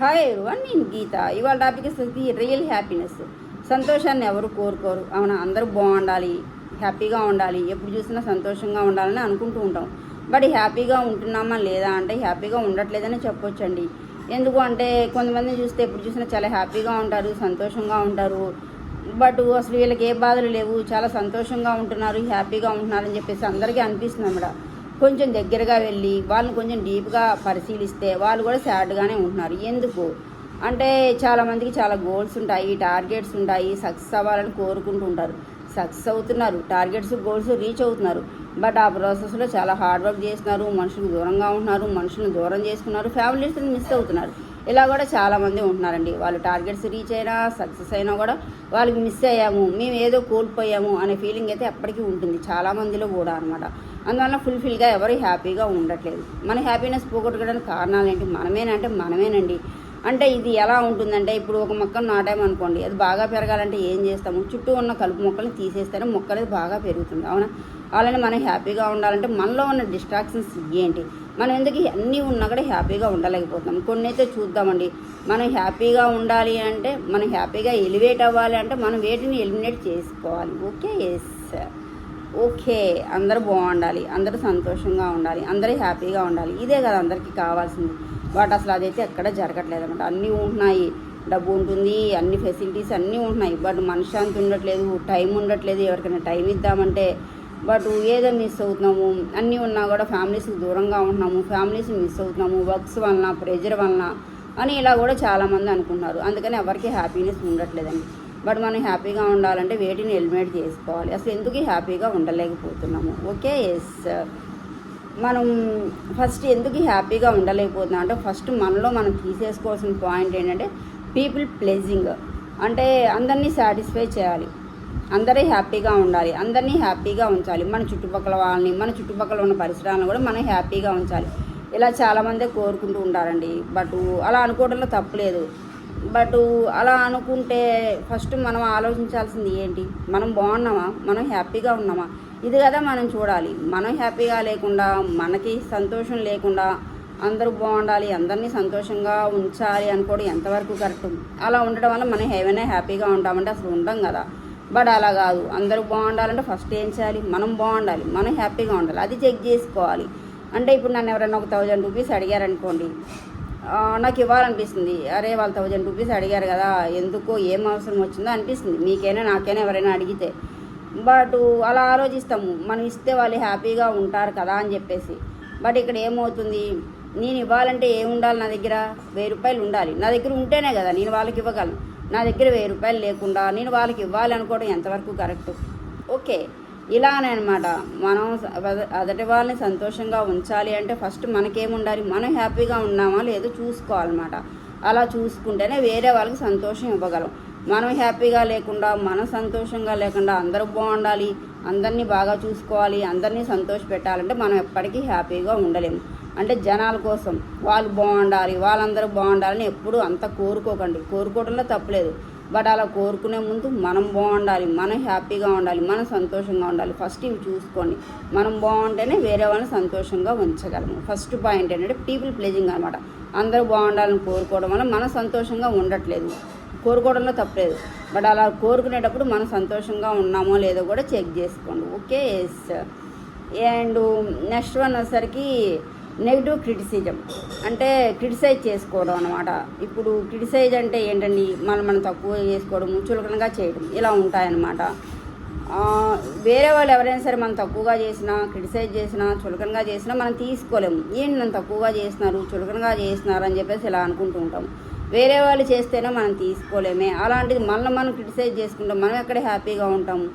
Hi everyone నేను గీత. ఇవాళ topic వచ్చేసి రియల్ హ్యాపీనెస్ సంతోషాన్ని ఎవరు కోరుకోరు? అవునా? అందరూ బాగుండాలి. హ్యాపీగా ఉండాలి. ఎప్పుడు చూసినా సంతోషంగా ఉండాలని అనుకుంటూ ఉంటాం. బట్ హ్యాపీగా ఉంటున్నామా లేదా అంటే హ్యాపీగా ఉండట్లేదని చెప్పొచ్చండి. ఎందుకు అంటే కొంతమందిని చూస్తే ఎప్పుడు చూసినా చాలా హ్యాపీగా ఉంటారు సంతోషంగా ఉంటారు. బట్ అసలు వీళ్ళకి ఏ బాధలు లేవు. చాలా సంతోషంగా ఉంటున్నారు హ్యాపీగా ఉంటున్నారు అని చెప్పేసి అందరికీ అనిపిస్తుంది అన్నమాట. కొంచెం దగ్గరగా వెళ్ళి వాళ్ళని కొంచెం డీప్గా పరిశీలిస్తే వాళ్ళు కూడా సాడ్గానే ఉంటున్నారు. ఎందుకు? అంటే చాలామందికి చాలా గోల్స్ ఉంటాయి టార్గెట్స్ ఉంటాయి సక్సెస్ అవ్వాలని కోరుకుంటూ ఉంటారు. సక్సెస్ అవుతున్నారు టార్గెట్స్ గోల్స్ రీచ్ అవుతున్నారు. బట్ ఆ ప్రాసెస్లో చాలా హార్డ్ వర్క్ చేస్తున్నారు మనుషులకు దూరంగా ఉంటున్నారు మనుషులను దూరం చేసుకున్నారు ఫ్యామిలీస్ని మిస్ అవుతున్నారు. ఇలా కూడా చాలామంది ఉంటున్నారండి. వాళ్ళు టార్గెట్స్ రీచ్ అయినా సక్సెస్ అయినా కూడా వాళ్ళకి మిస్ అయ్యాము మేము ఏదో కోల్పోయాము అనే ఫీలింగ్ అయితే ఎప్పటికీ ఉంటుంది. చాలామందిలో కూడా అనమాట అందువల్ల ఫుల్ఫిల్గా ఎవరు హ్యాపీగా ఉండట్లేదు. మన హ్యాపీనెస్ పోగొట్టుకోవడానికి కారణాలు ఏంటి? మనమేనంటే మనమేనండి. అంటే ఇది ఎలా ఉంటుందంటే ఇప్పుడు ఒక మొక్కను నాటామనుకోండి అది బాగా పెరగాలంటే ఏం చేస్తాము? చుట్టూ ఉన్న కలుపు మొక్కల్ని తీసేస్తేనే మొక్క అనేది బాగా పెరుగుతుంది అవునా? అలానే మనం హ్యాపీగా ఉండాలంటే మనలో ఉన్న డిస్ట్రాక్షన్స్ ఏంటి? మనం ఎందుకు అన్నీ ఉన్నా కూడా హ్యాపీగా ఉండలేకపోతాం కొన్ని అయితే చూద్దామండి. మనం హ్యాపీగా ఉండాలి అంటే మనం హ్యాపీగా ఎలివేట్ అవ్వాలి అంటే మనం వేటిని ఎలిమినేట్ చేసుకోవాలి. ఓకే? ఎస్ సార్ ఓకే అందరూ బాగుండాలి అందరూ సంతోషంగా ఉండాలి అందరూ హ్యాపీగా ఉండాలి. ఇదే కదా అందరికీ కావాల్సింది. బట్ అసలు అదైతే ఎక్కడ జరగట్లేదు అనమాట అన్నీ ఉంటున్నాయి. డబ్బు ఉంటుంది అన్ని ఫెసిలిటీస్ అన్నీ ఉంటున్నాయి. బట్ మనశ్శాంతి ఉండట్లేదు టైం ఉండట్లేదు ఎవరికైనా టైం ఇద్దామంటే. బట్ ఏదో మిస్ అవుతున్నాము. అన్నీ ఉన్నా కూడా ఫ్యామిలీస్కి దూరంగా ఉంటున్నాము. ఫ్యామిలీస్ మిస్ అవుతున్నాము. వర్క్స్ వలన ప్రెజర్ వలన అని ఇలా కూడా చాలామంది అనుకుంటున్నారు. అందుకని ఎవరికి హ్యాపీనెస్ ఉండట్లేదండి. బట్ మనం హ్యాపీగా ఉండాలంటే వేటిని ఎలిమినేట్ చేసుకోవాలి. అసలు ఎందుకు హ్యాపీగా ఉండలేకపోతున్నాము? ఓకే ఎస్ మనం ఫస్ట్ ఎందుకు హ్యాపీగా ఉండలేకపోతున్నాం? అంటే ఫస్ట్ మనలో మనం తీసేసుకోవాల్సిన పాయింట్ ఏంటంటే పీపుల్ ప్లెజింగ్ అంటే అందరినీ సాటిస్ఫై చేయాలి. అందరూ హ్యాపీగా ఉండాలి. అందరినీ హ్యాపీగా ఉంచాలి. మన చుట్టుపక్కల వాళ్ళని మన చుట్టుపక్కల ఉన్న పరిసరాలను కూడా మనం హ్యాపీగా ఉంచాలి. ఇలా చాలామంది కోరుకుంటూ ఉంటారండి బట్ అలా అనుకోవడంలో తప్పులేదు బట్ అలా అనుకుంటే ఫస్ట్ మనం ఆలోచించాల్సింది ఏంటి? మనం బాగున్నామా? మనం హ్యాపీగా ఉన్నామా? ఇది కదా మనం చూడాలి. మనం హ్యాపీగా లేకుండా మనకి సంతోషం లేకుండా అందరూ బాగుండాలి అందరినీ సంతోషంగా ఉంచాలి అనుకోవడం ఎంతవరకు కరెక్ట్? అలా ఉండడం వల్ల మనం ఏమైనా హ్యాపీగా ఉంటామంటే అసలు ఉండం కదా. బట్ అలా కాదు. అందరూ బాగుండాలంటే ఫస్ట్ ఏం చేయాలి? మనం బాగుండాలి. మనం హ్యాపీగా ఉండాలి. అది చెక్ చేసుకోవాలి. అంటే ఇప్పుడు నన్ను ఎవరైనా ఒక థౌజండ్ రూపీస్ అడిగారనుకోండి నాకు ఇవ్వాలనిపిస్తుంది. అరే వాళ్ళు థౌజండ్ రూపీస్ అడిగారు కదా ఎందుకో ఏం అవసరం వచ్చిందో అనిపిస్తుంది. మీకైనా నాకైనా ఎవరైనా అడిగితే. బట్ అలా ఆలోచిస్తాము. మనం ఇస్తే వాళ్ళు హ్యాపీగా ఉంటారు కదా అని చెప్పేసి. బట్ ఇక్కడ ఏమవుతుంది? నేను ఇవ్వాలంటే ఏముండాలి ఉండాలి నా దగ్గర? వెయ్యి రూపాయలు ఉండాలి. నా దగ్గర ఉంటేనే కదా నేను వాళ్ళకి ఇవ్వగలను. నా దగ్గర వెయ్యి రూపాయలు లేకుండా నేను వాళ్ళకి ఇవ్వాలి అనుకోవడం ఎంతవరకు కరెక్ట్? ఓకే. ఇలానే అనమాట మనం అదటి వాళ్ళని సంతోషంగా ఉంచాలి అంటే ఫస్ట్ మనకేముండాలి? మనం హ్యాపీగా ఉన్నామా లేదో చూసుకోవాలన్నమాట. అలా చూసుకుంటేనే వేరే వాళ్ళకి సంతోషం ఇవ్వగలం. మనం హ్యాపీగా లేకుండా మనం సంతోషంగా లేకుండా అందరూ బాగుండాలి అందరినీ బాగా చూసుకోవాలి అందరినీ సంతోష పెట్టాలంటే మనం ఎప్పటికీ హ్యాపీగా ఉండలేము అంటే జనాల కోసం వాళ్ళు బాగుండాలి వాళ్ళందరూ బాగుండాలని ఎప్పుడూ అంత కోరుకోకండి. కోరుకోవడంలో తప్పులేదు బట్ అలా కోరుకునే ముందు మనం బాగుండాలి మనం హ్యాపీగా ఉండాలి మనం సంతోషంగా ఉండాలి. ఫస్ట్ ఇవి చూసుకోండి. మనం బాగుంటేనే వేరే వాళ్ళని సంతోషంగా ఉంచగలము. ఫస్ట్ పాయింట్ ఏంటంటే పీపుల్ ప్లేజింగ్ అనమాట అందరూ బాగుండాలని కోరుకోవడం వల్ల మనం సంతోషంగా ఉండట్లేదు. కోరుకోవడంలో తప్పలేదు బట్ అలా కోరుకునేటప్పుడు మనం సంతోషంగా ఉన్నామో లేదో కూడా చెక్ చేసుకోండి. Okay yes and next one వచ్చేసరికి నెగిటివ్ క్రిటిసిజం అంటే క్రిటిసైజ్ చేసుకోవడం అనమాట ఇప్పుడు క్రిటిసైజ్ అంటే ఏంటండి? మనం మనం తక్కువ చేసుకోవడం చులకనగా చేయడం ఇలా ఉంటాయన్నమాట. వేరే వాళ్ళు ఎవరైనా సరే మనం తక్కువగా చేసినా క్రిటిసైజ్ చేసినా చులకనగా చేసినా మనం తీసుకోలేము. ఏంటి నన్ను తక్కువగా చేస్తున్నారు చులకనగా చేస్తున్నారు అని చెప్పేసి ఇలా అనుకుంటూ ఉంటాం. వేరే వాళ్ళు చేస్తేనే మనం తీసుకోలేమే. అలాంటిది మనల్ని మనం క్రిటిసైజ్ చేసుకుంటాం. మనం ఎక్కడ హ్యాపీగా ఉంటాము?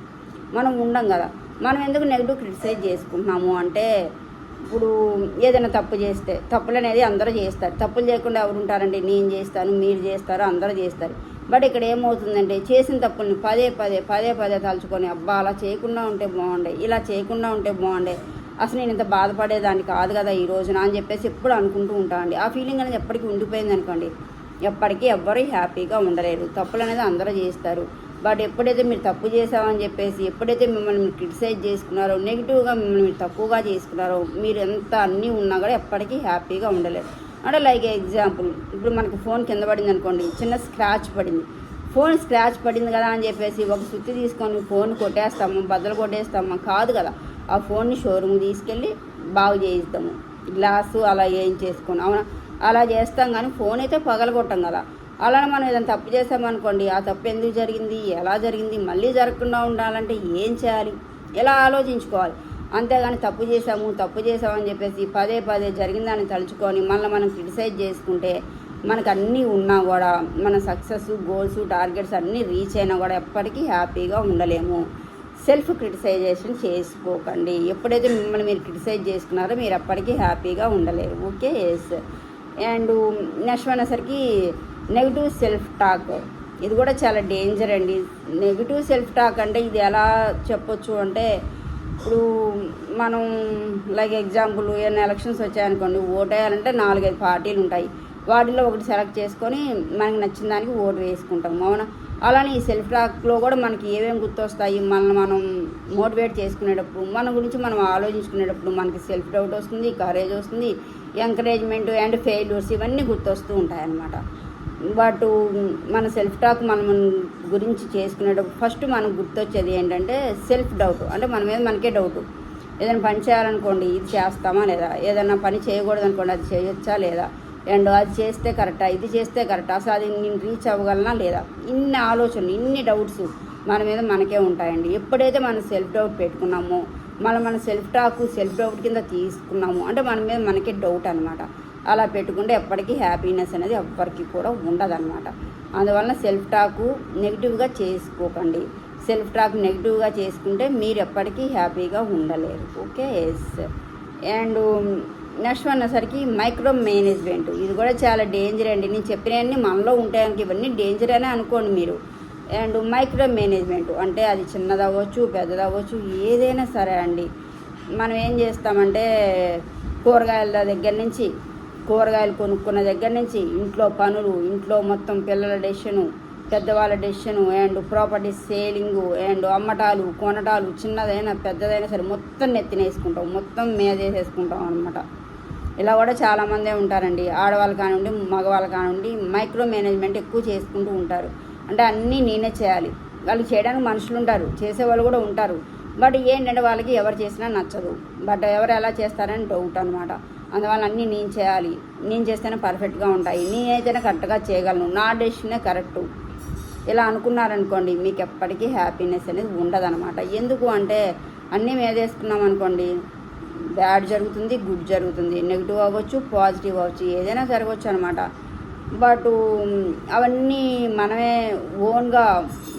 మనం ఉండం కదా. మనం ఎందుకు నెగిటివ్ క్రిటిసైజ్ చేసుకుంటున్నాము? అంటే ఇప్పుడు ఏదైనా తప్పు చేస్తే తప్పులు అనేది అందరూ చేస్తారు. తప్పులు చేయకుండా ఎవరు ఉంటారండి నేను చేస్తాను మీరు చేస్తారు అందరూ చేస్తారు. బట్ ఇక్కడ ఏమవుతుందంటే చేసిన తప్పుల్ని పదే పదే పదే పదే తలుచుకొని అబ్బా అలా చేయకుండా ఉంటే బాగుండే ఇలా చేయకుండా ఉంటే బాగుండే అసలు నేను ఇంత బాధపడేదాన్ని కాదు కదా ఈ రోజున అని చెప్పేసి ఎప్పుడు అనుకుంటూ ఉంటామండి ఆ ఫీలింగ్ అనేది ఎప్పటికీ ఉండిపోయింది అనుకోండి ఎప్పటికీ ఎవ్వరూ హ్యాపీగా ఉండలేరు. తప్పులు అనేది అందరూ చేస్తారు. బట్ ఎప్పుడైతే మీరు తప్పు చేసామని చెప్పేసి ఎప్పుడైతే మిమ్మల్ని మీరు క్రిటిసైజ్ చేసుకున్నారో నెగిటివ్గా మిమ్మల్ని మీరు తక్కువగా చేసుకున్నారో మీరు ఎంత అన్నీ ఉన్నా కూడా ఎప్పటికీ హ్యాపీగా ఉండలేరు. అంటే లైక్ ఎగ్జాంపుల్ ఇప్పుడు మనకి ఫోన్ కింద పడింది అనుకోండి చిన్న స్క్రాచ్ పడింది. ఫోన్ స్క్రాచ్ పడింది కదా అని చెప్పేసి ఒక సుత్తి తీసుకొని ఫోన్ కొట్టేస్తాము బద్దలు కొట్టేస్తాము కాదు కదా. ఆ ఫోన్ని షోరూమ్ తీసుకెళ్ళి బాగు చేయిస్తాము. గ్లాసు అలా ఏం చేసుకొని అవునా? అలా చేస్తాం కానీ ఫోన్ అయితే పగలగొట్టం కదా. అలానే మనం ఏదైనా తప్పు చేసామనుకోండి ఆ తప్పు ఎందుకు జరిగింది ఎలా జరిగింది మళ్ళీ జరగకుండా ఉండాలంటే ఏం చేయాలి? ఎలా ఆలోచించుకోవాలి? అంతేగాని తప్పు చేసాము తప్పు చేసామని చెప్పేసి పదే పదే జరిగిందని తలుచుకొని మళ్ళీ మనం క్రిటిసైజ్ చేసుకుంటే మనకు అన్నీ ఉన్నా కూడా మన సక్సెస్ గోల్స్ టార్గెట్స్ అన్నీ రీచ్ అయినా కూడా ఎప్పటికీ హ్యాపీగా ఉండలేము. సెల్ఫ్ క్రిటిసైజేషన్ చేసుకోకండి. ఎప్పుడైతే మిమ్మల్ని మీరు క్రిటిసైజ్ చేసుకున్నారో మీరు ఎప్పటికీ హ్యాపీగా ఉండలేరు. ఓకే ఎస్ అండ్ నెక్స్ట్ అనేసరికి నెగిటివ్ సెల్ఫ్ టాక్. ఇది కూడా చాలా డేంజర్ అండి. నెగిటివ్ సెల్ఫ్ టాక్ అంటే ఇది ఎలా చెప్పొచ్చు అంటే ఇప్పుడు మనం లైక్ ఎగ్జాంపుల్ ఏమైనా ఎలక్షన్స్ వచ్చాయనుకోండి ఓటేయాలంటే వేయాలంటే నాలుగైదు పార్టీలు ఉంటాయి. వాటిలో ఒకటి సెలెక్ట్ చేసుకొని మనకి నచ్చిన దానికి ఓటు వేసుకుంటాం. అవునా? అలానే ఈ సెల్ఫ్ టాక్లో కూడా మనకి ఏమేమి గుర్తొస్తాయి? మనల్ని మనం మోటివేట్ చేసుకునేటప్పుడు మన గురించి మనం ఆలోచించుకునేటప్పుడు మనకి సెల్ఫ్ డౌట్ వస్తుంది కరేజ్ వస్తుంది ఎంకరేజ్మెంట్ అండ్ ఫెయిల్యూర్స్ ఇవన్నీ గుర్తొస్తూ ఉంటాయి అన్నమాట వాటు మన సెల్ఫ్ టాక్ మనం గురించి చేసుకునేటప్పుడు ఫస్ట్ మనకు గుర్తొచ్చేది ఏంటంటే సెల్ఫ్ డౌట్ అంటే మన మీద మనకే డౌట్ ఏదైనా పని చేయాలనుకోండి ఇది చేస్తామా లేదా? ఏదైనా పని చేయకూడదు అనుకోండి అది చేయొచ్చా లేదా? అండ్ అది చేస్తే కరెక్టా? ఇది చేస్తే కరెక్టా? అసలు అది నేను రీచ్ అవ్వగలనా లేదా? ఇన్ని ఆలోచనలు ఇన్ని డౌట్స్ మన మీద మనకే ఉంటాయండి. ఎప్పుడైతే మనం సెల్ఫ్ డౌట్ పెట్టుకున్నామో మనం మన సెల్ఫ్ టాక్ సెల్ఫ్ డౌట్ కింద తీసుకున్నాము అంటే మన మీద మనకే డౌట్ అనమాట అలా పెట్టుకుంటే ఎప్పటికీ హ్యాపీనెస్ అనేది ఎవ్వరికి కూడా ఉండదన్నమాట. అందువలన సెల్ఫ్ టాకు నెగిటివ్గా చేసుకోకండి. సెల్ఫ్ టాక్ నెగిటివ్గా చేసుకుంటే మీరు ఎప్పటికీ హ్యాపీగా ఉండలేరు. ఓకే ఎస్ అండ్ నెక్స్ట్ అన్నసరికి మైక్రో మేనేజ్మెంట్ ఇది కూడా చాలా డేంజర్ అండి. నేను చెప్పినవన్నీ మనలో ఉంటాయని ఇవన్నీ డేంజర్ అనే అనుకోండి మీరు. అండ్ మైక్రో మేనేజ్మెంట్ అంటే అది చిన్నది అవ్వచ్చు ఏదైనా సరే అండి. మనం ఏం చేస్తామంటే కూరగాయల దగ్గర నుంచి కూరగాయలు కొనుక్కున్న దగ్గర నుంచి ఇంట్లో పనులు ఇంట్లో మొత్తం పిల్లల డెషను పెద్దవాళ్ళ decision and property selling and అమ్మటాలు కొనటాలు చిన్నదైనా పెద్దదైనా సరే మొత్తం నెత్తినేసుకుంటాం మొత్తం మేదేసేసుకుంటాం అనమాట ఇలా కూడా చాలామందే ఉంటారండి. ఆడవాళ్ళు కానివ్వండి మగవాళ్ళు కానివ్వండి మైక్రో మేనేజ్మెంట్ ఎక్కువ చేసుకుంటూ ఉంటారు. అంటే అన్నీ నేనే చేయాలి. వాళ్ళు చేయడానికి మనుషులు ఉంటారు. చేసేవాళ్ళు కూడా ఉంటారు. బట్ ఏంటంటే వాళ్ళకి ఎవరు చేసినా నచ్చదు. బట్ ఎవరు ఎలా చేస్తారని డౌట్ అనమాట అందువల్ల అన్నీ నేను చేయాలి. నేను చేస్తేనే పర్ఫెక్ట్గా ఉంటాయి. నేనైతేనే కరెక్ట్గా చేయగలను. నా డెసిషనే కరెక్టు ఇలా అనుకున్నారనుకోండి మీకు ఎప్పటికీ హ్యాపీనెస్ అనేది ఉండదనమాట ఎందుకు అంటే అన్నీ మేదేసుకున్నాం అనుకోండి బ్యాడ్ జరుగుతుంది గుడ్ జరుగుతుంది. నెగిటివ్ అవ్వచ్చు పాజిటివ్ అవ్వచ్చు ఏదైనా జరగవచ్చు అనమాట బట్ um, అవన్నీ మనమే ఓన్గా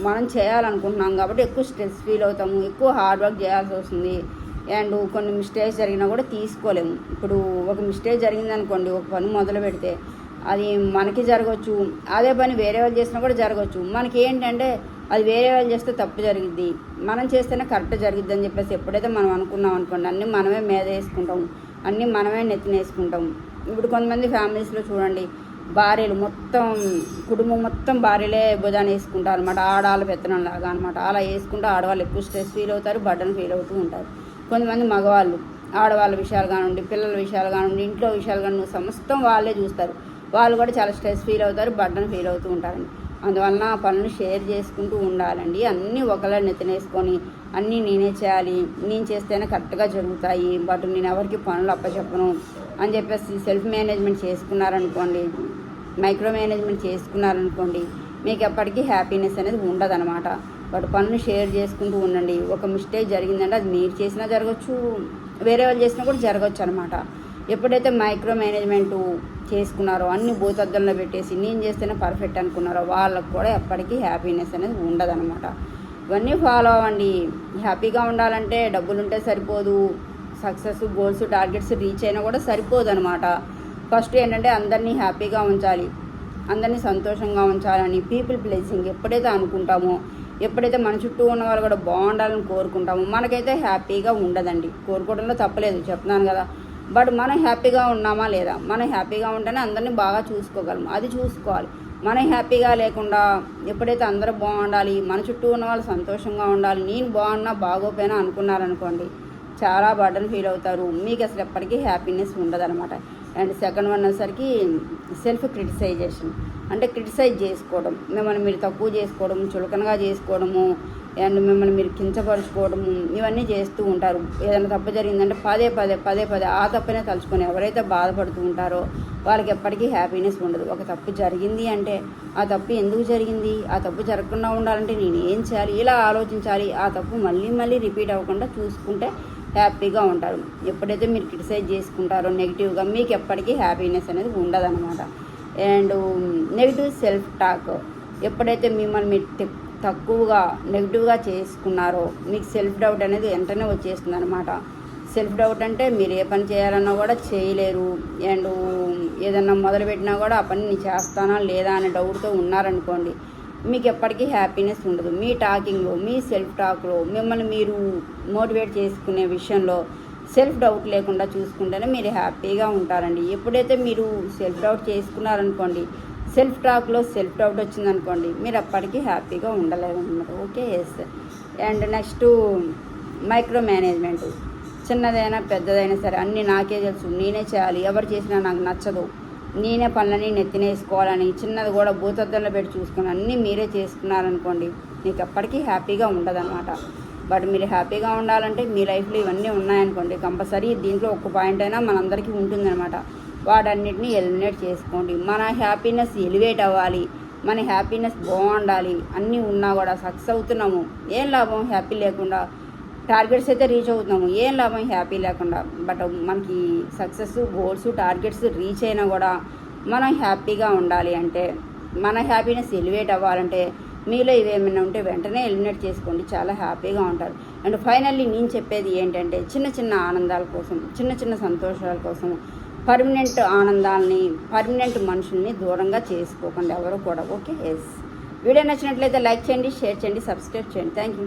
మనం చేయాలనుకుంటున్నాం కాబట్టి ఎక్కువ స్ట్రెస్ ఫీల్ అవుతాము. ఎక్కువ హార్డ్ వర్క్ చేయాల్సి వస్తుంది. అండ్ కొన్ని మిస్టేక్స్ జరిగినా కూడా తీసుకోలేము. ఇప్పుడు ఒక మిస్టేక్ జరిగిందనుకోండి ఒక పని మొదలు పెడితే అది మనకి జరగవచ్చు అదే పని వేరే వాళ్ళు చేసినా కూడా జరగవచ్చు మనకి ఏంటంటే అది వేరే వాళ్ళు చేస్తే తప్పు జరిగిద్ది మనం చేస్తేనే కరెక్ట్ జరిగిద్ది అని చెప్పేసి ఎప్పుడైతే మనం అనుకున్నాం అనుకోండి అన్నీ మనమే మీద వేసుకుంటాం అన్నీ మనమే నెత్తిన వేసుకుంటాం. ఇప్పుడు కొంతమంది ఫ్యామిలీస్లో చూడండి భార్యలు మొత్తం కుటుంబం మొత్తం భార్యలే భుజాన్ని వేసుకుంటారు అనమాట ఆడాళ్ళ పెత్తనం లాగా అనమాట అలా వేసుకుంటే ఆడవాళ్ళు ఎక్కువ స్ట్రెస్ ఫీల్ అవుతారు బర్డన్ ఫీల్ అవుతూ ఉంటారు. కొంతమంది మగవాళ్ళు ఆడవాళ్ళ విషయాలు కానివ్వండి పిల్లల విషయాలు కానివ్వండి ఇంట్లో విషయాలు కానివ్వండి సమస్తం వాళ్ళే చూస్తారు. వాళ్ళు కూడా చాలా స్ట్రెస్ ఫీల్ అవుతారు బర్డన్ ఫీల్ అవుతూ ఉంటారండి అందువలన ఆ పనులు షేర్ చేసుకుంటూ ఉండాలండి. అన్నీ ఒకలా నెత్తనేసుకొని అన్నీ నేనే చేయాలి నేను చేస్తేనే కరెక్ట్గా జరుగుతాయి బట్ నేను ఎవరికి పనులు అప్పచెప్పను అని చెప్పేసి సెల్ఫ్ మేనేజ్మెంట్ చేసుకున్నారనుకోండి మైక్రో మేనేజ్మెంట్ చేసుకున్నారనుకోండి మీకు ఎప్పటికీ హ్యాపీనెస్ అనేది ఉండదన్నమాట. వాటి పనులు షేర్ చేసుకుంటూ ఉండండి. ఒక మిస్టేక్ జరిగిందంటే అది మీరు చేసినా జరగచ్చు వేరే వాళ్ళు చేసినా కూడా జరగచ్చు అనమాట ఎప్పుడైతే మైక్రో మేనేజ్మెంట్ చేసుకున్నారో అన్ని భూతద్దంలో పెట్టేసి నేను చేస్తేనే పర్ఫెక్ట్ అనుకున్నారో వాళ్ళకు కూడా ఎప్పటికీ హ్యాపీనెస్ అనేది ఉండదన్నమాట. ఇవన్నీ ఫాలో అవ్వండి. హ్యాపీగా ఉండాలంటే డబ్బులు ఉంటే సరిపోదు. సక్సెస్ గోల్స్ టార్గెట్స్ రీచ్ అయినా కూడా సరిపోదు అనమాట ఫస్ట్ ఏంటంటే అందరినీ హ్యాపీగా ఉంచాలి. అందరినీ సంతోషంగా ఉంచాలని పీపుల్ ప్లేసింగ్ ఎప్పుడైతే అనుకుంటామో ఎప్పుడైతే మన చుట్టూ ఉన్న వాళ్ళు కూడా బాగుండాలని కోరుకుంటామో మనకైతే హ్యాపీగా ఉండదండి. కోరుకోవడంలో తప్పలేదు చెప్తున్నాను కదా. బట్ మనం హ్యాపీగా ఉన్నామా లేదా? మనం హ్యాపీగా ఉంటేనే అందరినీ బాగా చూసుకోగలం. అది చూసుకోవాలి. మనం హ్యాపీగా లేకుండా ఎప్పుడైతే అందరూ బాగుండాలి మన చుట్టూ ఉన్న వాళ్ళు సంతోషంగా ఉండాలి నేను బాగున్నా బాగోపోయినా అనుకున్నారనుకోండి చాలా బర్డన్ ఫీల్ అవుతారు. మీకు అసలు ఎప్పటికీ హ్యాపీనెస్ ఉండదన్నమాట. అండ్ సెకండ్ వన్ వచ్చేసరికి సెల్ఫ్ క్రిటిసైజేషన్ అంటే క్రిటిసైజ్ చేసుకోవడం మిమ్మల్ని మీరు తక్కువ చేసుకోవడం చులకనగా చేసుకోవడము అండ్ మిమ్మల్ని మీరు కించపరుచుకోవడము ఇవన్నీ చేస్తూ ఉంటారు. ఏదైనా తప్పు జరిగిందంటే పదే పదే పదే పదే ఆ తప్పనే తలుచుకొని ఎవరైతే బాధపడుతూ ఉంటారో వాళ్ళకి ఎప్పటికీ హ్యాపీనెస్ ఉండదు. ఒక తప్పు జరిగింది అంటే ఆ తప్పు ఎందుకు జరిగింది? ఆ తప్పు జరగకుండా ఉండాలంటే నేను ఏం చేయాలి? ఇలా ఆలోచించాలి? ఆ తప్పు మళ్ళీ మళ్ళీ రిపీట్ అవ్వకుండా చూసుకుంటే హ్యాపీగా ఉంటారు. ఎప్పుడైతే మీరు క్రిటిసైజ్ చేసుకుంటారో నెగిటివ్గా మీకు ఎప్పటికీ హ్యాపీనెస్ అనేది ఉండదన్నమాట. And negative self talk. ఎప్పుడైతే మిమ్మల్ని మీరు తక్కువగా నెగిటివ్గా చేసుకున్నారో మీకు సెల్ఫ్ డౌట్ అనేది వెంటనే వచ్చేస్తుంది అనమాట సెల్ఫ్ డౌట్ అంటే మీరు ఏ పని చేయాలన్నా కూడా చేయలేరు. అండ్ ఏదన్నా మొదలుపెట్టినా కూడా ఆ పని నేను చేస్తానా లేదా అనే డౌట్తో ఉన్నారనుకోండి మీకు ఎప్పటికీ హ్యాపీనెస్ ఉండదు. మీ టాకింగ్లో మీ సెల్ఫ్ టాక్లో మిమ్మల్ని మీరు మోటివేట్ చేసుకునే విషయంలో సెల్ఫ్ డౌట్ లేకుండా చూసుకుంటేనే మీరు హ్యాపీగా ఉంటారండి. ఎప్పుడైతే మీరు సెల్ఫ్ డౌట్ చేసుకున్నారనుకోండి సెల్ఫ్ టాక్లో సెల్ఫ్ డౌట్ వచ్చిందనుకోండి మీరు అప్పటికీ హ్యాపీగా ఉండలేదన్నమాట okay yes and next micro management చిన్నదైనా పెద్దదైనా సరే అన్నీ నాకే తెలుసు. నేనే చేయాలి. ఎవరు చేసినా నాకు నచ్చదు. నేనే పనులని నెత్తినేసుకోవాలని చిన్నది కూడా భూతద్దంలో పెట్టి చూసుకుని అన్నీ మీరే చేసుకున్నారనుకోండి మీకు అప్పటికీ హ్యాపీగా ఉండదన్నమాట. బట్ మీరు హ్యాపీగా ఉండాలంటే మీ లైఫ్లో ఇవన్నీ ఉన్నాయనుకోండి. కంపల్సరీ దీంట్లో ఒక పాయింట్ అయినా మనందరికీ ఉంటుందన్నమాట. వాటన్నిటిని ఎలిమినేట్ చేసుకోండి. మన హ్యాపీనెస్ ఎలివేట్ అవ్వాలి. మన హ్యాపీనెస్ బాగుండాలి. అన్నీ ఉన్నా కూడా సక్సెస్ అవుతున్నాము. ఏం లాభం? హ్యాపీ లేకుండా. టార్గెట్స్ అయితే రీచ్ అవుతున్నాము. ఏం లాభం? హ్యాపీ లేకుండా. బట్ మనకి సక్సెస్ గోల్స్ టార్గెట్స్ రీచ్ అయినా కూడా మనం హ్యాపీగా ఉండాలి అంటే మన హ్యాపీనెస్ ఎలివేట్ అవ్వాలంటే మీలో ఇవేమైనా ఉంటే వెంటనే ఎలిమినేట్ చేసుకోండి. చాలా హ్యాపీగా ఉంటారు. అండ్ ఫైనల్లీ నేను చెప్పేది ఏంటంటే చిన్న చిన్న ఆనందాల కోసం చిన్న చిన్న సంతోషాల కోసం పర్మనెంట్ ఆనందాలని పర్మనెంట్ మనుషుల్ని దూరంగా చేసుకోకండి ఎవరు కూడా. ఓకే? ఎస్ వీడియో నచ్చినట్లయితే లైక్ చేయండి షేర్ చేయండి సబ్స్క్రైబ్ చేయండి. Thank you